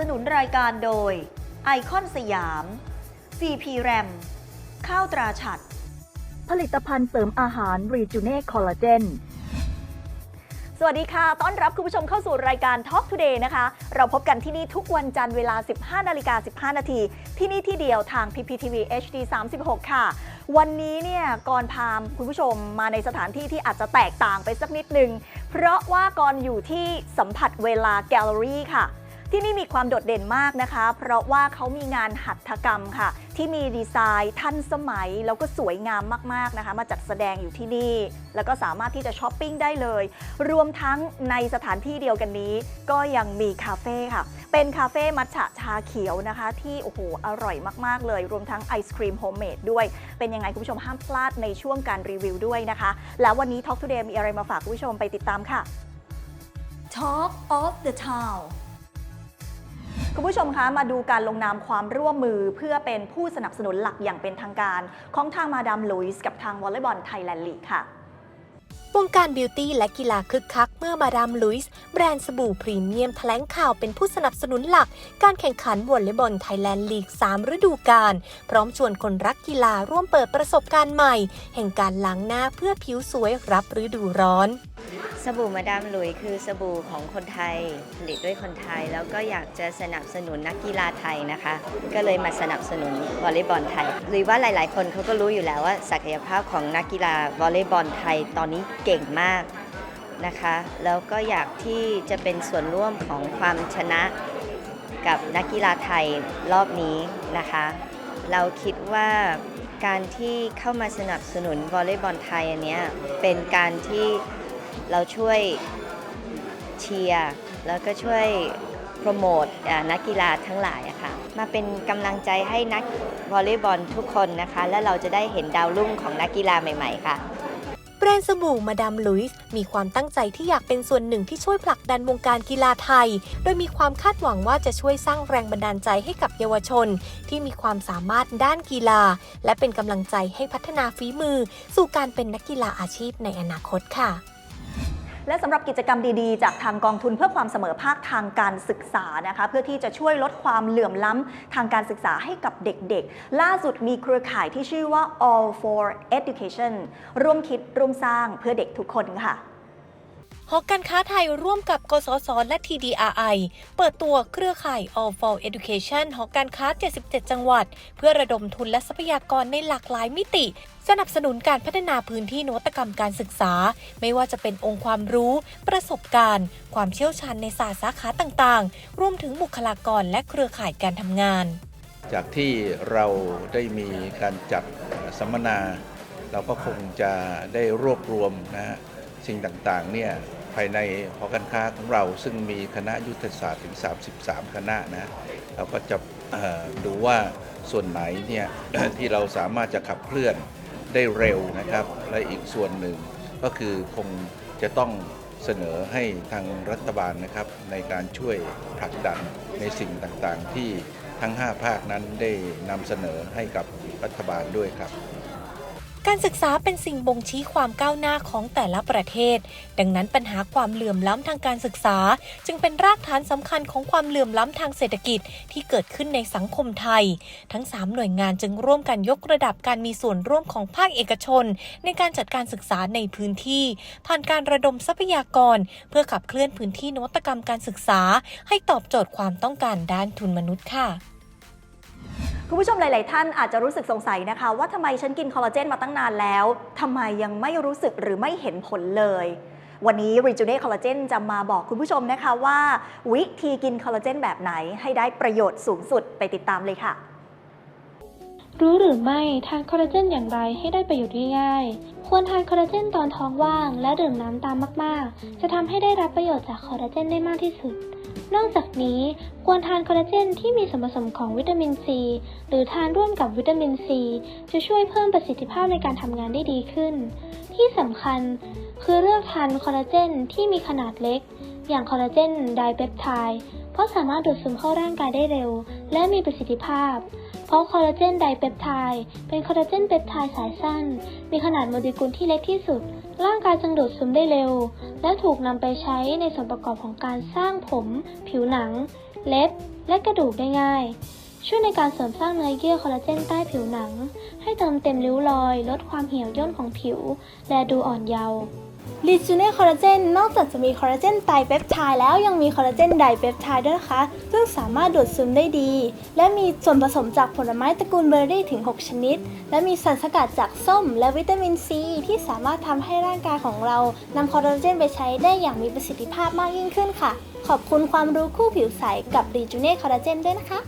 นับสนุนรายการโดย ไอคอนสยาม CP RAM ข้าวตราฉัด ผลิตภัณฑ์เสริมอาหารรีจูเน่คอลลาเจนสวัสดีค่ะ ต้อนรับคุณผู้ชมเข้าสู่รายการ Talk Today นะคะ เราพบกันที่นี่ทุกวันจันทร์เวลา 15นาฬิกา15 นาที ที่นี่ที่เดียวทาง PPTV HD 36 ค่ะ วันนี้เนี่ยก่อนพามคุณผู้ชมมาในสถานที่ที่อาจจะแตกต่างไปสักนิดนึง เพราะว่าก่อนอยู่ที่สัมผัสเวลาแกลเลอรี่ค่ะ ที่นี่มีความโดดเด่นมากนะคะ เพราะว่าเขามีงานหัตถกรรมค่ะ ที่มีดีไซน์ทันสมัย แล้วก็สวยงามมากๆนะคะ มาจัดแสดงอยู่ที่นี่ แล้วก็สามารถที่จะช้อปปิ้งได้เลย รวมทั้งในสถานที่เดียวกันนี้ ก็ยังมีคาเฟ่ค่ะ เป็นคาเฟ่มัทฉะชาเขียวนะคะ ที่โอ้โหอร่อยมากๆเลย รวมทั้งไอศครีมโฮมเมดด้วย เป็นยังไงคุณผู้ชมห้ามพลาดในช่วงการรีวิวด้วยนะคะ แล้ววันนี้ Talk Today มีอะไรมาฝากคุณผู้ชมไปติดตามค่ะ Talk of the Town คุณผู้ชมคะมาดูการลงนามความร่วมมือเพื่อเป็นผู้สนับสนุนหลักอย่างเป็นทางการ ของทางมาดามลุยส์กับทางวอลเลย์บอลไทยแลนด์ลีกค่ะวงการบิวตี้และกีฬาคึกคักเมื่อมาดามลุยส์แบรนด์สบู่พรีเมียมแถลงข่าวเป็นผู้สนับสนุนหลัก การแข่งขันวอลเลย์บอลไทยแลนด์ลีก 3 ฤดูกาลพร้อมชวนคนรักกีฬาร่วมเปิดประสบการณ์ใหม่ แห่งการล้างหน้าเพื่อผิวสวยรับฤดูร้อน สบู่มาดามหลุยคือสบู่ของคนไทยผลิตด้วยคนไทย แล้วก็อยากจะสนับสนุนนักกีฬาไทยนะคะ ก็เลยมาสนับสนุนวอลเลย์บอลไทยหรือว่าหลาย ๆ คนเขาก็รู้อยู่แล้วว่าศักยภาพของนักกีฬาวอลเลย์บอลไทยตอนนี้เก่งมากนะคะ แล้วก็อยากที่จะเป็นส่วนร่วมของความชนะกับนักกีฬาไทยรอบนี้นะคะ เราคิดว่าการที่เข้ามาสนับสนุนวอลเลย์บอลไทยอันเนี้ยเป็นการที่ เราช่วยเชียร์แล้วก็ช่วยโปรโมทนักกีฬาทั้งหลายอะค่ะมาเป็นกำลังใจให้นักวอลเลย์บอลทุกคนนะคะ และเราจะได้เห็นดาวรุ่งของนักกีฬาใหม่ ๆ ค่ะแบรนด์สบู่มาดามลุยส์มีความตั้งใจที่อยากเป็นส่วนหนึ่งที่ช่วยผลักดันวงการกีฬาไทย โดยมีความคาดหวังว่าจะช่วยสร้างแรงบันดาลใจให้กับเยาวชน ที่มีความสามารถด้านกีฬา และเป็นกำลังใจให้พัฒนาฝีมือ สู่การเป็นนักกีฬาอาชีพในอนาคตค่ะ และสำหรับกิจกรรมดีๆ จากทางกองทุนเพื่อความเสมอภาคทางการศึกษานะคะเพื่อที่จะช่วยลดความเหลื่อมล้ำทางการศึกษาให้กับเด็กๆ ล่าสุดมีเครือข่ายที่ชื่อว่า All for Education ร่วมคิดร่วมสร้างเพื่อเด็กทุกคนค่ะ หอการค้าไทยร่วมกับกสศและ TDRI เปิดตัวเครือข่าย All for Education หอการค้า 77 จังหวัด เพื่อระดมทุนและทรัพยากรในหลากหลายมิติ สนับสนุนการพัฒนาพื้นที่นวัตกรรมการศึกษา ไม่ว่าจะเป็นองค์ความรู้ ประสบการณ์ ความเชี่ยวชาญในศาสตร์สาขาต่างๆ รวมถึงบุคลากรและเครือข่ายการทำงาน จากที่เราได้มีการจัดสัมมนา เราก็คงจะได้รวบรวมนะฮะสิ่งต่างๆเนี่ย ภายในหอการค้าของเรา ซึ่งมีคณะยุทธศาสตร์ถึง 33 คณะนะเราก็จะดูว่าส่วนไหนเนี่ยที่เราสามารถจะขับเคลื่อนได้เร็วนะครับ และอีกส่วนหนึ่งก็คือคงจะต้องเสนอให้ทางรัฐบาลนะครับในการช่วยผลักดันในสิ่งต่างๆ ที่ทั้ง 5 ภาคนั้นได้นำเสนอให้กับรัฐบาลด้วยครับ การศึกษาเป็นสิ่งบ่งชี้ความก้าวหน้าของแต่ละประเทศ ดังนั้นปัญหาความเหลื่อมล้ำทางการศึกษา จึงเป็นรากฐานสำคัญของความเหลื่อมล้ำทางเศรษฐกิจที่เกิดขึ้นในสังคมไทย ทั้ง 3 หน่วยงานจึงร่วมกันยกระดับการมีส่วนร่วมของภาคเอกชน ในการจัดการศึกษาในพื้นที่ ผ่านการระดมทรัพยากร เพื่อขับเคลื่อนพื้นที่นวัตกรรมการศึกษา ให้ตอบโจทย์ความต้องการด้านทุนมนุษย์ค่ะ คุณผู้ชมหลาย ๆ ท่านอาจจะรู้สึกสงสัยนะคะ ว่าทำไมฉันกินคอลลาเจนมาตั้งนานแล้วทำไมยังไม่รู้สึกหรือไม่เห็นผลเลย วันนี้ r e j u n a t e Collagen จะมาบอกคุณผู้ชมนะคะว่า วิธีกินคอลลาเจนแบบไหนให้ได้ประโยชน์สูงสุดไปติดตามเลยค่ะ รู้หรือไม่ทานคอลลาเจนอย่างไรให้ได้ประโยชน์ง่ายๆ ควรทานคอลลาเจนตอนท้องว่าง และดื่มน้ำตามมากๆ จะทำให้ได้รับประโยชน์จากคอลลาเจนได้มากที่สุด นอกจากนี้ควรทานคอลลาเจนที่มีส่วนผสมของวิตามินซี หรือทานร่วมกับวิตามินซีจะช่วยเพิ่มประสิทธิภาพในการทำงานได้ดีขึ้น ที่สำคัญคือเลือกทานคอลลาเจนที่มีขนาดเล็ก อย่างคอลลาเจนไดเปปไทด์เพราะสามารถดูดซึมเข้าร่างกายได้เร็ว และมีประสิทธิภาพ เพราะคอลลาเจนไดเปปไทด์เป็นคอลลาเจนเปปไทด์สายสั้น มีขนาดโมเลกุลที่เล็กที่สุด ร่างกายจึงดูดซึมได้เร็ว และถูกนำไปใช้ในส่วนประกอบของการสร้างผม ผิวหนัง เล็บ และกระดูกได้ง่าย ช่วยในการเสริมสร้างเนื้อเยื่อคอลลาเจนใต้ผิวหนัง ให้เติมเต็มริ้วรอย ลดความเหี่ยวย่นของผิว และดูอ่อนเยาว์ ลิจูเน่คอลลาเจนนอกจากจะมีคอลลาเจนไตเปปไทด์แล้วยังมีคอลลาเจนไดเปปไทด์ด้วยนะคะ ซึ่งสามารถดูดซึมได้ดี และมีส่วนผสมจากผลไม้ตระกูลเบอร์รี่ถึง 6 ชนิด และมีสารสกัดจากส้มและวิตามินซี ที่สามารถทำให้ร่างกายของเรานำคอลลาเจนไปใช้ได้อย่างมีประสิทธิภาพมากยิ่งขึ้นค่ะ ขอบคุณความรู้คู่ผิวใสกับรีจูเน่คอลลาเจนด้วยนะคะ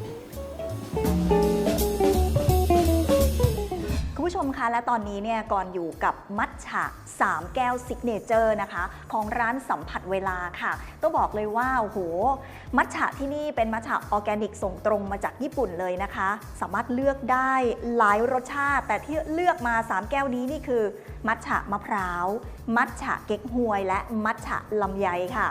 ผู้ชมคะและตอนนี้เนี่ยก่อนอยู่กับมัทฉะ 3 แก้วซิกเนเจอร์นะคะ ของร้านสัมผัสเวลาค่ะต้องบอกเลยว่าโอ้โหมัทฉะที่นี่เป็นมัทฉะออร์แกนิกส่งตรงมาจากญี่ปุ่นเลยนะคะ สามารถเลือกได้หลายรสชาติ แต่ที่เลือกมา 3 แก้วนี้นี่คือ มัทฉะมะพร้าว มัทฉะเก๊กฮวย และมัทฉะลำไยค่ะ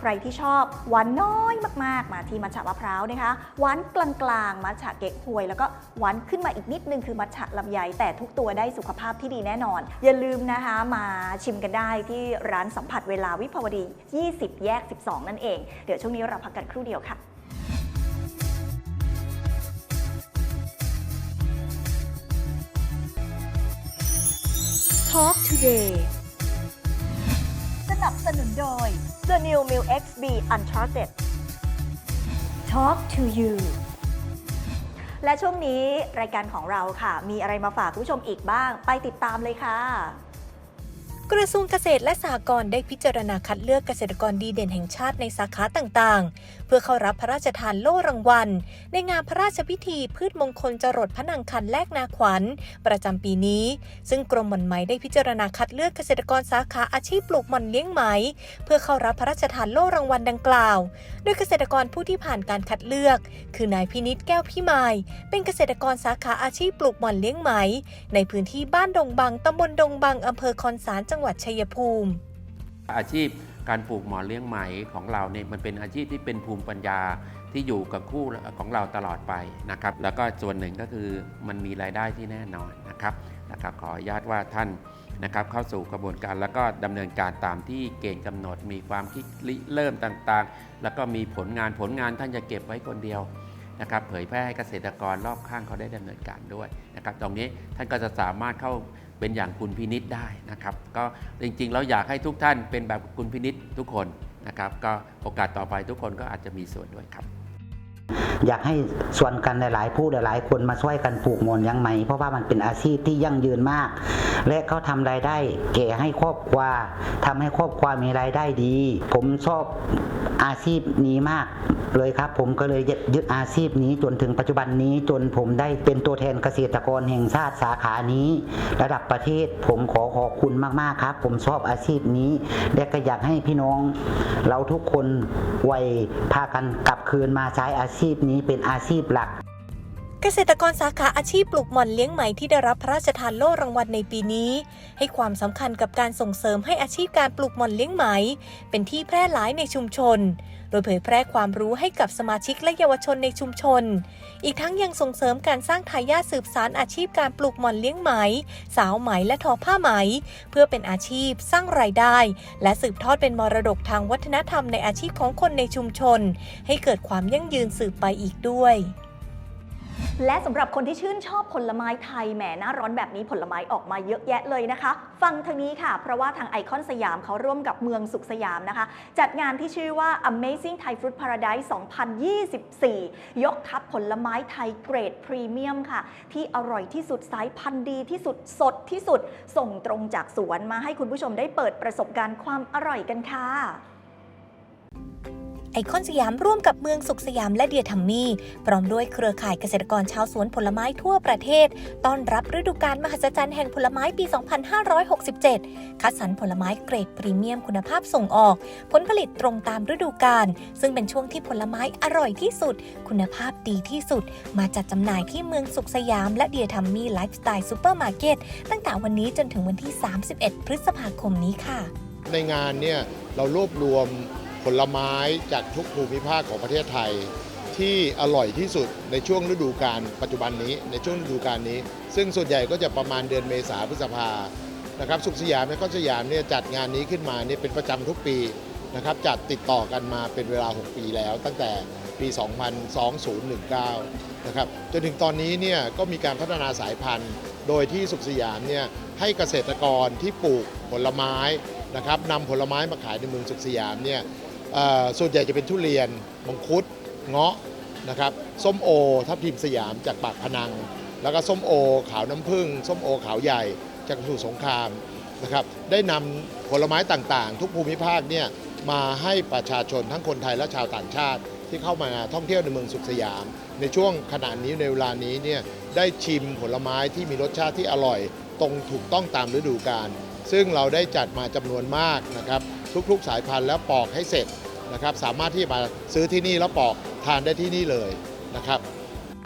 ใครที่ชอบหวานน้อยมากๆ มาที่มัทฉะมะพร้าวนะคะ หวานกลางๆ มัทฉะเก๊กฮวย แล้วก็หวานขึ้นมาอีกนิดนึงคือมัทฉะลำไย แต่ทุกตัวได้สุขภาพที่ดีแน่นอน อย่าลืมนะคะมาชิมกันได้ที่ร้านสัมผัสเวลาวิภาวดี 20 แยก 12 นั่นเอง เดี๋ยวช่วงนี้เราพักกันครู่เดียวค่ะ Talk Today สนับสนุนโดย The New m i l XB Uncharted Talk to you และช่วงนี้รายการของเราค่ะ มีอะไรมาฝากคุณผู้ชมอีกบ้าง ไปติดตามเลยค่ะ กระทรวงเกษตรและสหกรณ์ได้พิจารณาคัดเลือกเกษตรกรดีเด่นแห่งชาติในสาขาต่างๆ เพื่อเข้ารับพระราชทานโล่รางวัล ในงานพระราชพิธีพืชมงคลจรดพระนางคันแลกนาขวัญ ประจำปีนี้ ซึ่งกรมหม่อนไหมได้พิจารณาคัดเลือกเกษตรกรสาขาอาชีพปลูกหม่อนเลี้ยงไหม เพื่อเข้ารับพระราชทานโล่รางวัลดังกล่าว โดยเกษตรกรผู้ที่ผ่านการคัดเลือก คือนายพินิษแก้วพิมายเป็นเกษตรกรสาขาอาชีพปลูกหม่อนเลี้ยงไหม ในพื้นที่บ้านดงบังตำบลดงบังอำเภอคอนสารจังหวัดชัยภูมิ อาชีพการปลูกหมอนเลี้ยงไหมของเราเนี่ยมันเป็นอาชีพที่เป็นภูมิปัญญาที่อยู่กับคู่ของเราตลอดไปนะครับ แล้วก็ส่วนหนึ่งก็คือมันมีรายได้ที่แน่นอนนะครับนะครับ ขออนุญาตว่าท่านนะครับเข้าสู่กระบวนการแล้วก็ดำเนินการตามที่เกณฑ์กำหนด มีความคิดริเริ่มต่างๆ แล้วก็มีผลงานผลงานท่านจะเก็บไว้คนเดียวนะครับ เผยแพร่ให้เกษตรกรรอบข้างเขาได้ดำเนินการด้วยนะครับ ตรงนี้ท่านก็จะสามารถเข้า เป็นอย่างคุณพินิษได้นะครับ ก็จริงๆเราอยากให้ทุกท่านเป็นแบบคุณพินิษทุกคนนะครับ ก็โอกาสต่อไปทุกคนก็อาจจะมีส่วนด้วยครับ อยากให้ส่วนกันหลายๆ ผู้หลายๆ คนมาช่วยกันปลูกมนยังไหม เพราะว่ามันเป็นอาชีพที่ยั่งยืนมาก และเขาทำรายได้แก่ให้ครอบครัวทำให้ครอบครัวมีรายได้ดี ผมชอบอาชีพนี้มากเลยครับ ผมก็เลยยึดอาชีพนี้จนถึงปัจจุบันนี้จนผมได้เป็นตัวแทนเกษตรกรแห่งชาติสาขานี้ ระดับประเทศผมขอขอบคุณมากๆครับ ผมชอบอาชีพนี้ และก็อยากให้พี่น้อง เราทุกคนไวยพากันกลับคืนมาใช้อาชีพชีพนี้เป็นอาชีพหลัก เกษตรกรสาขาอาชีพปลูกหม่อนเลี้ยงไหมที่ได้รับพระราชทานโล่รางวัลในปีนี้ ให้ความสำคัญกับการส่งเสริมให้อาชีพการปลูกหม่อนเลี้ยงไหม เป็นที่แพร่หลายในชุมชน โดยเผยแพร่ความรู้ให้กับสมาชิกและเยาวชนในชุมชน อีกทั้งยังส่งเสริมการสร้างทายาทสืบสารอาชีพการปลูกหม่อนเลี้ยงไหม สาวไหมและทอผ้าไหม เพื่อเป็นอาชีพ สร้างรายได้ และสืบทอดเป็นมรดกทางวัฒนธรรมในอาชีพของคนในชุมชน ให้เกิดความยั่งยืนสืบไปอีกด้วย และสำหรับคนที่ชื่นชอบผลไม้ไทยแหมหน้าร้อนแบบนี้ผลไม้ออกมาเยอะแยะเลยนะคะ ฟังทางนี้ค่ะ เพราะว่าทางไอคอนสยามเขาร่วมกับเมืองสุขสยามนะคะ จัดงานที่ชื่อว่า Amazing Thai Fruit Paradise 2024 ยกทัพผลไม้ไทยเกรดพรีเมียมค่ะ ที่อร่อยที่สุดสายพันธุ์ดีที่สุดสดที่สุด ส่งตรงจากสวนมาให้คุณผู้ชมได้เปิดประสบการณ์ความอร่อยกันค่ะ ไอคอนสยามร่วมกับเมืองสุขสยามและเดียทัมมี่พร้อมด้วยเครือข่ายเกษตรกรชาวสวนผลไม้ทั่วประเทศ ต้อนรับฤดูกาลมหัศจรรย์แห่งผลไม้ปี 2567 คัดสรรผลไม้เกรดพรีเมียมคุณภาพส่งออก ผลผลิตตรงตามฤดูกาลซึ่งเป็นช่วงที่ผลไม้อร่อยที่สุด คุณภาพดีที่สุด มาจัดจำหน่ายที่เมืองสุขสยามและเดียทัมมี่ไลฟ์สไตล์ซูเปอร์มาร์เก็ตตั้งแต่วันนี้จนถึงวันที่ 31 พฤษภาคมนี้ค่ะ ในงานเนี่ยเรารวบรวม ผลไม้จากทุกภูมิภาคของประเทศไทย ที่อร่อยที่สุดในช่วงฤดูกาลปัจจุบันนี้ในช่วงฤดูกาลนี้ ซึ่งส่วนใหญ่ก็จะประมาณเดือนเมษาพฤษภานะครับสุขสยามและก็สยามเนี่ยจัดงานนี้ขึ้นมาเนี่ยเป็นประจำทุกปีนะครับจัดติดต่อกันมาเป็นเวลา 6 ปีแล้ว ตั้งแต่ปี 2019 นะครับจนถึงตอนนี้เนี่ยก็มีการพัฒนาสายพันธุ์ โดยที่สุขสยามเนี่ยให้เกษตรกรที่ปลูกผลไม้นะครับนำผลไม้มาขายในเมืองสุขสยามเนี่ย ส่วนใหญ่จะเป็นทุเรียนมังคุดเงาะนะครับส้มโอทับทิมสยามจากปากพนัง แล้วก็ส้มโอขาวน้ำผึ้งส้มโอขาวใหญ่จากสมุสงครามนะครับได้นำผลไม้ต่างๆ ทุกภูมิภาคเนี่ยมาให้ประชาชนทั้งคนไทยและชาวต่างชาติ ที่เข้ามาท่องเที่ยวในเมืองสุขสยาม ในช่วงขณะนี้ในเวลานี้เนี่ยได้ชิมผลไม้ที่มีรสชาติที่อร่อย ตรงถูกต้องตามฤดูกาล ซึ่งเราได้จัดมาจำนวนมากนะครับทุกๆ สายพันธุ์แล้วปอกให้เสร็จนะครับสามารถที่มาซื้อที่นี่แล้วปอกทานได้ที่นี่เลยนะครับ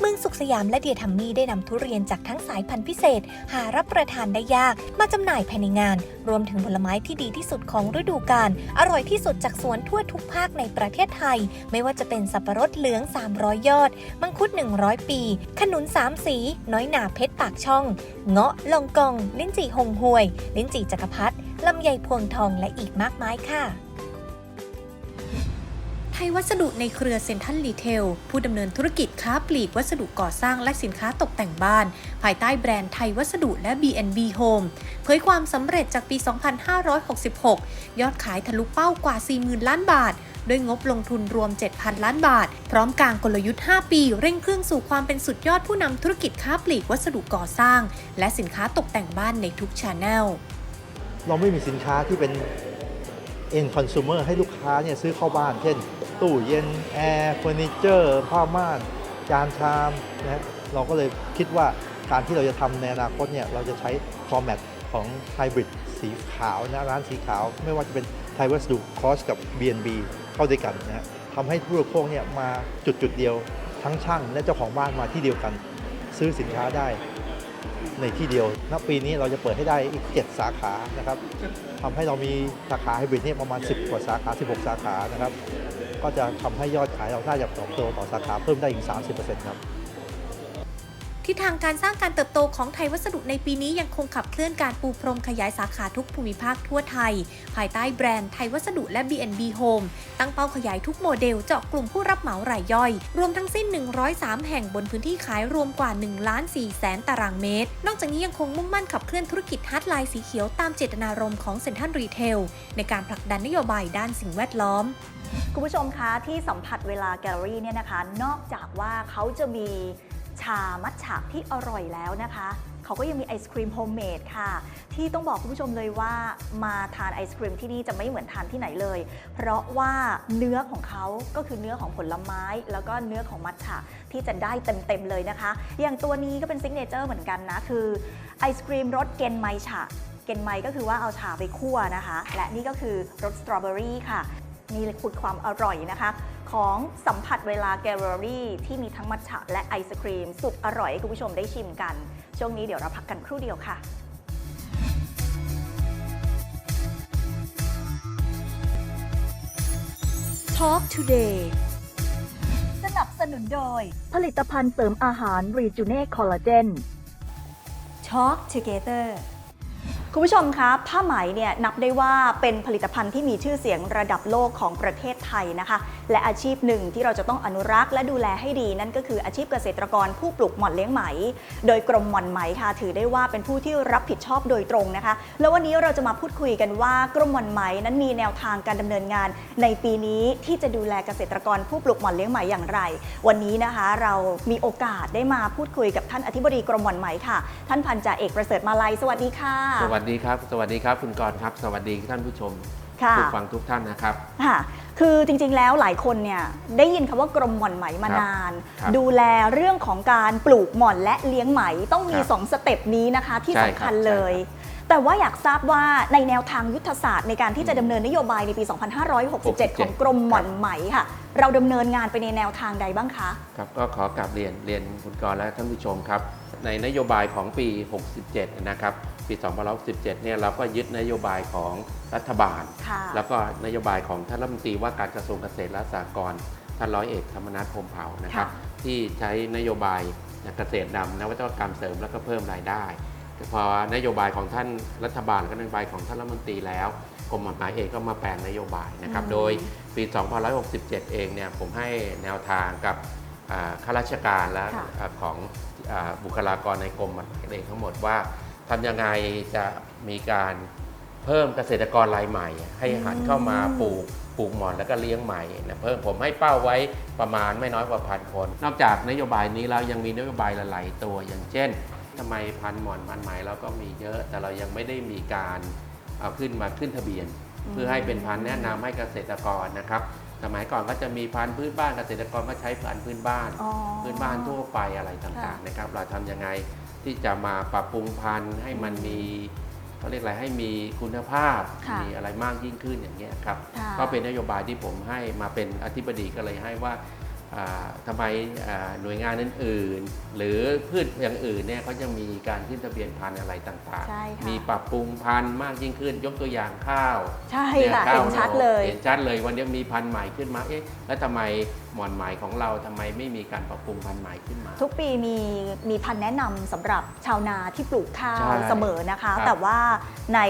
เมืองสุขสยามและเดียทัมมี่ได้นำทุเรียนจากทั้งสายพันธุ์พิเศษ หารับประทานได้ยาก มาจำหน่ายภายในงาน รวมถึงผลไม้ที่ดีที่สุดของฤดูกาลอร่อยที่สุดจากสวนทั่วทุกภาคในประเทศไทย ไม่ว่าจะเป็นสับปะรดเหลือง 300 ยอด มังคุด 100 ปี ขนุน 3 สี น้อยหนาเพชรปากช่อง เงาะลองกอง ลิ้นจี่หงหวย ลิ้นจี่จักรพรรดิลำไยพวงทองและอีกมากมายค่ะ ทยวัสดุในเครือเซ็นทรัลรีเทลผู้ดำเนินธุรกิจค้าปลีกวัสดุก่อสร้างและสินค้าตกแต่งบ้าน ภายใต้แบรนด์ไทยวัสดุและ B&B Home เผยความสำเร็จจากปี 2566 ยอดขายทะลุเป้ากว่า 40,000 ล้านบาทด้วยงบลงทุนรวม 7,000 ล้านบาท พร้อมกางกลยุทธ์ 5 ปี เร่งเครื่องสู่ความเป็นสุดยอดผู้นำธุรกิจค้าปลีกวัสดุก่อสร้าง และสินค้าตกแต่งบ้านในทุกชาแนลเราไม่มีสินค้าที่เป็น end consumer ให้ลูกค้าเนี่ยซื้อเข้าบ้าน เช่น ตู้เย็นแอร์เฟอร์นิเจอร์ผ้าม่านจานชามนะฮะเราก็เลยคิดว่าการที่เราจะทำในอนาคตเนี่ยเราจะใช้ format ของไฮบริดสีขาวนะร้านสีขาว ไม่ว่าจะเป็นไทยวัสดุคอสกับ B&B เข้าด้วยกันนะฮะทำให้ผู้บริโภคเนี่ยมาจุดจุดเดียว ทั้งช่างและเจ้าของบ้านมาที่เดียวกัน ซื้อสินค้าได้ในที่เดียวณปีนี้เราจะเปิดให้ได้อีก 7 สาขานะครับทำให้เรามีสาขาไฮบริดเนี่ยประมาณ 10 กว่าสาขา 16 สาขานะครับ ก็จะทำให้ยอดขายเราได้จะเติบโตต่อสาขาเพิ่มได้อีก 30%ครับ ทิศทางการสร้างการเติบโตของไทยวัสดุในปีนี้ยังคงขับเคลื่อนการปูพรมขยายสาขาทุกภูมิภาคทั่วไทย ภายใต้แบรนด์ไทยวัสดุและ B&B Home ตั้งเป้าขยายทุกโมเดลเจาะกลุ่มผู้รับเหมารายย่อย รวมทั้งสิ้น 103 แห่งบนพื้นที่ขายรวมกว่า1ล้าน4แสนตารางเมตร นอกจากนี้ยังคงมุ่งมั่นขับเคลื่อนธุรกิจฮาร์ดไลน์สีเขียวตามเจตนารมณ์ของเซ็นทรัลรีเทลในการผลักดันนโยบายด้านสิ่งแวดล้อมคุณผู้ชมคะที่สัมผัสเวลาแกลเลอรี่เนี่ยนะคะ นอกจากว่าเขาจะมี ชามัทฉะที่อร่อยแล้วนะคะเขาก็ยังมีไอศครีมโฮมเมดค่ะ ที่ต้องบอกคุณผู้ชมเลยว่ามาทานไอศครีมที่นี่จะไม่เหมือนทานที่ไหนเลย เพราะว่าเนื้อของเขาก็คือเนื้อของผลไม้ แล้วก็เนื้อของมัทฉะที่จะได้เต็มๆเลยนะคะ อย่างตัวนี้ก็เป็นซิกเนเจอร์เหมือนกันนะ คือไอศครีมรสเกนไมฉะเกนไมก็คือว่าเอาชาไปคั่วนะคะ และนี่ก็คือรสสตรอเบอรี่ค่ะ นี่เลยคือความอร่อยนะคะ ของสัมผัสเวลาแกลเลอรี่ที่มีทั้งมัทฉะและไอศครีม สุดอร่อยให้คุณผู้ชมได้ชิมกัน ช่วงนี้เดี๋ยวเราพักกันครู่เดียวค่ะ Talk Today สนับสนุนโดย ผลิตภัณฑ์เสริมอาหารรีจูเน่คอลลาเจน Talk Together คุณผู้ชมคะผ้าไหมเนี่ยนับได้ว่าเป็นผลิตภัณฑ์ที่มีชื่อเสียงระดับโลกของประเทศไทยนะคะ และอาชีพหนึ่งที่เราจะต้องอนุรักษ์และดูแลให้ดี นั่นก็คืออาชีพเกษตรกรผู้ปลูกหม่อนเลี้ยงไหม โดยกรมหม่อนไหมค่ะ ถือได้ว่าเป็นผู้ที่รับผิดชอบโดยตรงนะคะ แล้ววันนี้เราจะมาพูดคุยกันว่ากรมหม่อนไหมนั้นมีแนวทางการดำเนินงาน ในปีนี้ที่จะดูแลเกษตรกรผู้ปลูกหม่อนเลี้ยงไหมอย่างไร วันนี้นะคะ เรามีโอกาสได้มาพูดคุยกับท่านอธิบดีกรมหม่อนไหมค่ะ ท่านพันจ่าเอกประเสริฐมาลัยสวัสดีค่ะสวัสดีครับ สวัสดีครับคุณกรณ์ครับ สวัสดีท่านผู้ชมค่ะ ผู้ฟังทุกท่านนะครับ ค่ะ คือจริงๆ แล้วหลายคนเนี่ยได้ยินคำว่ากรมหม่อนไหมมาครับนาน ครับดูแลเรื่องของการปลูกหม่อนและเลี้ยงไหมต้องมี ครับ2 สเต็ปนี้นะคะที่ใช่สำคัญครับเลยใช่ครัแต่ว่าอยากทราบว่าในแนวทางยุทธศาสตร์ในการที่จะดำเนินนโยบายในปี 2567 ของกรมหม่อนไหมค่ะ เราดำเนินงานไปในแนวทางใดบ้างคะ ครับก็ขอกลับเรียนเรียนคุณกรณ์และท่านผู้ชมครับ ในนโยบายของปี 67 นะครับ ปี 2567เนี่ยเราก็ยึดนโยบายของรัฐบาลค่ะแล้วก็นโยบายของท่านรัฐมนตรีว่าการกระทรวงเกษตรและสหกรณ์ท่านร้อยเอกธรรมนัฐพรหมเผ่านะครับ ที่ใช้นโยบายเกษตรนำนวัตกรรมเสริมแล้วก็เพิ่มรายได้พอนโยบายของท่านรัฐบาลก็นโยบายของท่านรัฐมนตรีแล้วกรมกฎหมายเองก็มาแปลงนโยบายนะครับอืมโดยปี 2567 เองเนี่ยผมให้แนวทางกับอ่าข้าราชการและค่ะอ่าของอาบุคลากรในกรมกฎหมายเองทั้งหมดว่า ทำยังไงจะมีการเพิ่มเกษตรกรรายใหม่ ให้หันเข้ามาปลูกปลูกหมอนแล้วก็เลี้ยงใหม่นะเพิ่มผมให้เป้าไว้ประมาณไม่น้อยกว่าพันคน นอกจากนโยบายนี้แล้วยังมีนโยบายหลายๆตัวอย่างเช่นทำไมพันหมอนพันไหมเราก็มีเยอะ แต่เรายังไม่ได้มีการเอาขึ้นมาขึ้นทะเบียน เพื่อให้เป็นพันธุ์แนะนำให้เกษตรกรนะครับสมัยก่อนก็จะมีพันธุ์พื้นบ้านเกษตรกรก็ใช้พันธุ์พื้นบ้านอ๋อพื้นบ้านทั่วไปอะไรต่างค่ะๆนะครับ เราทำยังไง ที่จะมาปรับปรุงพันธุ์ให้มันมีเขาเรียกอะไรให้มีคุณภาพค่ะมีอะไรมากยิ่งขึ้นอย่างเงี้ยครับค่ะ ก็เป็นนโยบายที่ผมให้มาเป็นอธิบดีก็เลยให้ว่าอ่าทำไมอ่าหน่วยงานอื่นๆหรือพืชอย่างอื่นเนี่ยเขายังมีการขึ้นทะเบียนพันธุ์อะไรต่างใช่ค่ะๆมีปรับปรุงพันธุ์มากยิ่งขึ้น ยกตัวอย่างข้าว ใช่เนี่ยค่ะข้าเห็วนชัดเลย เห็นชัดเลยวันนี้มีพันธุ์ใหม่ขึ้นมา เอ๊ะ แล้วทำไมหมอนไหมของเราทำไมไม่มีการปรับปรุงพันธุ์ใหม่ขึ้นมา ทุกปีมีมีพันธุ์แนะนำสำหรับชาวนาที่ปลูกข้าใช่วเสมอนะคะครับแต่ว่าใน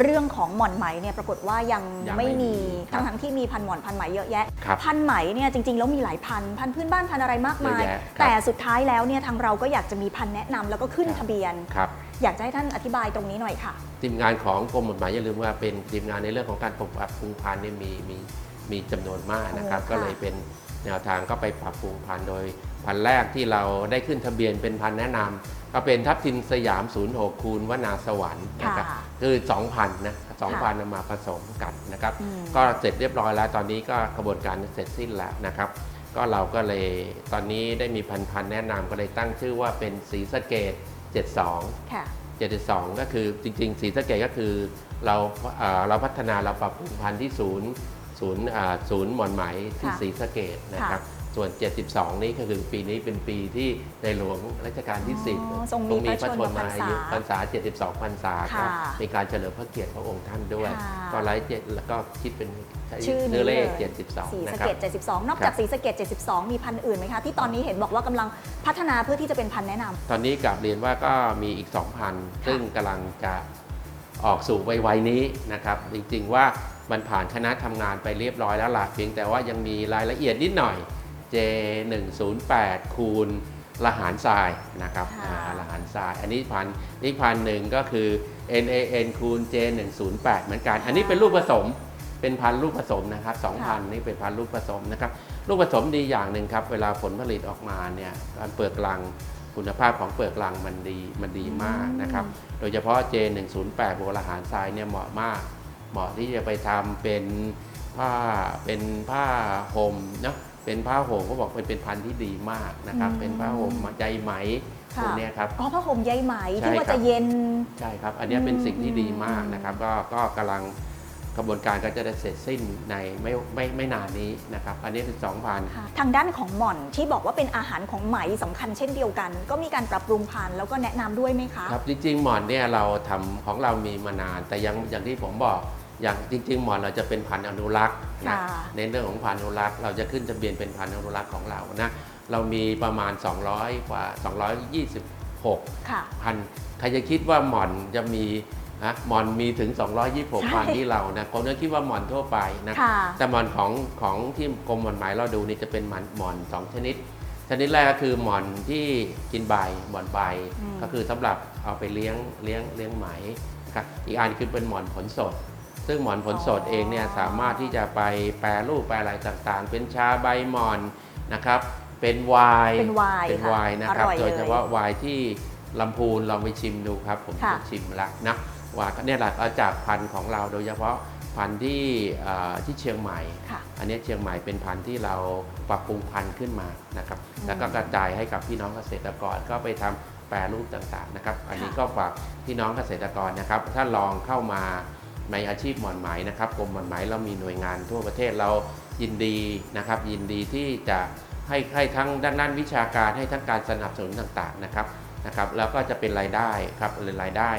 เรื่องของหม่อนไหมเนี่ยปรากฏว่ายังยังไม่ไม่มีมีครับทั้งทั้งๆที่มีพันธุ์หม่อนพันธุ์ไหมเยอะแยะครับพันธุ์ไหมเนี่ยจริงๆแล้วมีหลายพันธุ์พันธุ์พื้นบ้านพันธุ์อะไรมากมายเยอะแยะครับแต่สุดท้ายแล้วเนี่ยทางเราก็อยากจะมีพันธุ์แนะนำแล้วก็ขึ้นครับทะเบียนครับอยากจะให้ท่านอธิบายตรงนี้หน่อยค่ะทีมงานของกรมกฎหมายอย่าลืมว่าเป็นทีมงานในเรื่องของการปรับปรุงพันธุ์เนี่ยมีมีมีจำนวนมากนะครับโอ้ค่ะก็เลยเป็น แนวทางก็ไปปรับปรุงพันธุ์โดย พันธุ์แรกที่เราได้ขึ้นทะเบียนเป็นพันธุ์แนะนำก็เป็นทับทิมสยาม 06 คูณวนาสวรรค์นะครับค่ะคือ2,000นะ2,000นำมาผสมกันนะครับ อืม ก็เสร็จเรียบร้อยแล้วตอนนี้ก็กระบวนการเสร็จสิ้นแล้วนะครับ ก็เราก็เลยตอนนี้ได้มีพันธุ์พันธุ์แนะนำก็เลยตั้งชื่อว่าเป็นสีสะเกต 72 ค่ะ 72 ก็คือจริงๆสีสะเกตก็คือเราเอ่อเราพัฒนาเราปรับปรุงพันธุ์ที่ศูนย์ ศูนย์อ่าศูนย์หมอนไหมที่ค่ะสีสะเกตนะครับ ส่วน 72 นี้ก็คือปีนี้เป็นปีที่ในหลวงรัชกาลที่อ๋อ10 ทรงมีพระชนมมายุพรรษา 72 พรรษาก็ค่ะมีการเฉลิมพระเกียรติพระองค์ท่านด้วยค่ะก็ไล่เจ็ดแล้วก็คิดเป็นใช้ชื่อชื่นี้อเลเลยขสี72นะสะครับเกต72 นอกครัจากบสีสะเกต72 มีพันธุ์อื่นไหมคะ ที่ตอนนี้เห็นบอกว่ากำลังพัฒนาเพื่อที่จะเป็นพันธุ์แนะนำตอนนี้กลับเรียนว่าก็มีอีก2,000ซึ่งกำลังจะ ออกสู่วัยๆนี้นะครับ จริงๆว่ามันผ่านคณะทำงานไปเรียบร้อยแล้วล่ะเพียงแต่ว่ายังมีรายละเอียดนิดหน่อย J108 คูณละหารทรายนะครับค่ะอ่าละหารทราย อันนี้พันนี่พันหนึ่งก็คือ NaN คูณ J108 เหมือนกัน อันนี้เป็นลูกผสมเป็นพันธุ์ลูกผสมนะครับ2,000นี่เป็นพันธุ์ลูกผสมนะครับลูกผสมดีอย่างหนึ่งครับ เวลาผลผลิตออกมาเนี่ยการเปลือกลัง คุณภาพของเปลือกลังมันดีมันดีมากนะครับ โดยเฉพาะ J108 โบราหารทรายเนี่ยเหมาะมาก เหมาะที่จะไปทำเป็นผ้าเป็นผ้าห่มเนาะเป็นผ้าห่มเขาบอกเป็นเป็นพันธุ์ที่ดีมากนะครับอืมเป็นผ้าห่มใจไหมพวกเนี้ยครับอ๋อผ้าห่มใยไหมใช่ที่ว่าครับจะเย็นใช่ครับ อันเนี้ยเป็นสิ่งที่ดีมากอืมนะครับ ก็ก็กำลัง กระบวนการก็จะได้เสร็จสิ้นในไม่ไม่ไม่นานนี้นะครับ อันนี้คือ2,000ค่ะทางด้านของหม่อนที่บอกว่าเป็นอาหารของไหมสำคัญเช่นเดียวกัน ก็มีการปรับปรุงพันธุ์แล้วก็แนะนำด้วยไหมคะครับจริงๆหมอนเนี่ยเราทำของเรามีมานาน แต่ยังอย่างที่ผมบอกอย่างจริงๆหมอนเราจะเป็นพันธุ์อนุรักษ์นะค่ะในเรื่องของพันธุ์อนุรักษ์เราจะขึ้นทะเบียนเป็นพันธุ์อนุรักษ์ของเรานะเรามีประมาณ 200 กว่า 226ค่ะพันใครจะคิดว่าหมอนจะมี นะหมอนมีถึง 226พันใช่ที่เรานะคนก็คิดว่าหมอนทั่วไปนะค่ะ แต่หมอนของของที่กรมหมอนไหมเราดูนี่จะเป็นหมอนหมอนสองชนิด ชนิดแรกก็คือหมอนที่กินใบหมอนใบอืม ก็คือสำหรับเอาไปเลี้ยงเลี้ยงเลี้ยงไหมนะครับอีกอันคือเป็นหมอนผลสด ซึ่งหมอนผลสดเองเนี่ยสามารถที่จะไปแปรรูปแปรอะไรต่างๆ เป็นชาใบหมอนนะครับ เป็นไวน์เป็นไวน์เป็นค่ะไวน์นะครับ อร่อยเลยโดยเฉพาะไวน์ที่ลำพูนลองไปชิมดูครับ ผมค่ะจะชิมละนะ ว่าเนี่ยแหละเอาจากพันธุ์ของเราโดยเฉพาะพันธุ์ที่เอ่อที่เชียงใหม่ ค่ะ อันนี้เชียงใหม่เป็นพันธุ์ที่เราปรับปรุงพันธุ์ขึ้นมานะครับอืมแล้วก็กระจายให้กับพี่น้องเกษตรกรก็ไปทำแปรรูปต่างๆนะครับ อันนี้ก็ฝากพี่น้องเกษตรกรนะครับ ถ้าลองเข้ามาในอาชีพหมอนไหมนะครับกรมหมอนไหมเรามีหน่วยงานทั่วประเทศเรายินดีนะครับ ยินดีที่จะให้ให้ทั้งด้านด้านวิชาการให้ทั้งการสนับสนุนต่างๆนะครับนะครับ แล้วก็จะเป็นรายได้ครับเป็นรายได้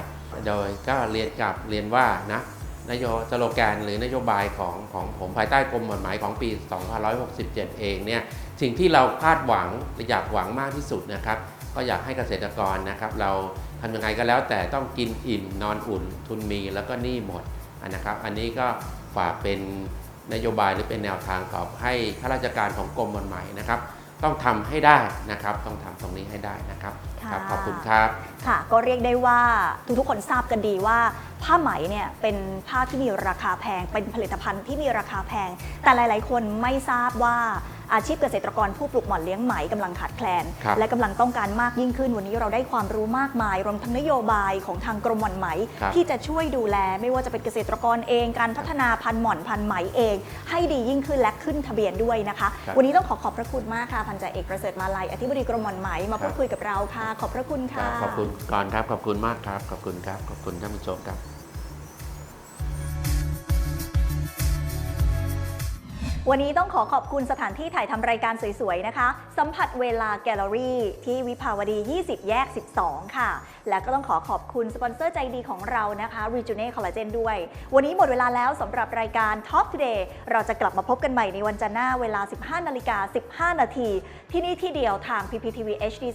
โดยก็เรียนกับเรียนว่านะนโยสโลแกนหรือนโยบายของของผมภายใต้กรมกฎหมายของปี 2567 เองเนี่ยสิ่งที่เราคาดหวังอยากหวังมากที่สุดนะครับ ก็อยากให้เกษตรกรนะครับ เราทำยังไงก็แล้วแต่ต้องกินอิ่มนอนอุ่นทุนมีแล้วก็หนี้หมดนะครับ อันนี้ก็ฝากเป็นนโยบายหรือเป็นแนวทางขอบให้ข้าราชการของกรมบนไหมนะครับ ต้องทำให้ได้นะครับ ต้องทำตรงนี้ให้ได้นะครับ ค่ะครับขอบคุณครับ ค่ะ ก็เรียกได้ว่าทุกๆคนทราบกันดีว่า ผ้าไหมเนี่ยเป็นผ้าที่มีราคาแพง เป็นผลิตภัณฑ์ที่มีราคาแพง แต่หลาย ๆ คนไม่ทราบว่าอาชีพเกษตรกรผู้ปลูกหม่อนเลี้ยงไหมกำลังขาดแคลน ครับและกำลังต้องการมากยิ่งขึ้น วันนี้เราได้ความรู้มากมาย รวมทั้งนโยบายของทางกรมหม่อนไหม ครับ ที่จะช่วยดูแลไม่ว่าจะเป็นเกษตรกรเอง การพัฒนาพันธุ์หม่อนพันธุ์ไหมเอง ให้ดียิ่งขึ้นและขึ้นทะเบียนด้วยนะคะ ครับวันนี้ต้องขอขอบพระคุณมากค่ะพันจ่าเอกประเสริฐมาลัยอธิบดีกรมหม่อนไหมมาพูดคุยกับเราค่ะ ขอบพระคุณครัค่ะบขอบคุณก่อนครับ ขอบคุณมากครับ ขอบคุณครับ ขอบคุณท่านผู้ชมครับ วันนี้ต้องขอขอบคุณสถานที่ถ่ายทำรายการสวยๆ นะคะ สัมผัสเวลาแกลเลอรี่ ที่วิภาวดี 20 แยก 12 ค่ะ และก็ต้องขอขอบคุณสปอนเซอร์ใจดีของเรานะคะ r e j u n e Collagen ด้วย วันนี้หมดเวลาแล้วสำหรับรายการ Top Today เราจะกลับมาพบกันใหม่ในวันจันทร์หน้าเวลา 15 นาฬิกา 15 นาที ที่นี่ที่เดียวทาง PPTV HD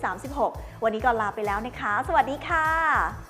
36 วันนี้ก็ลาไปแล้วนะคะ สวัสดีค่ะ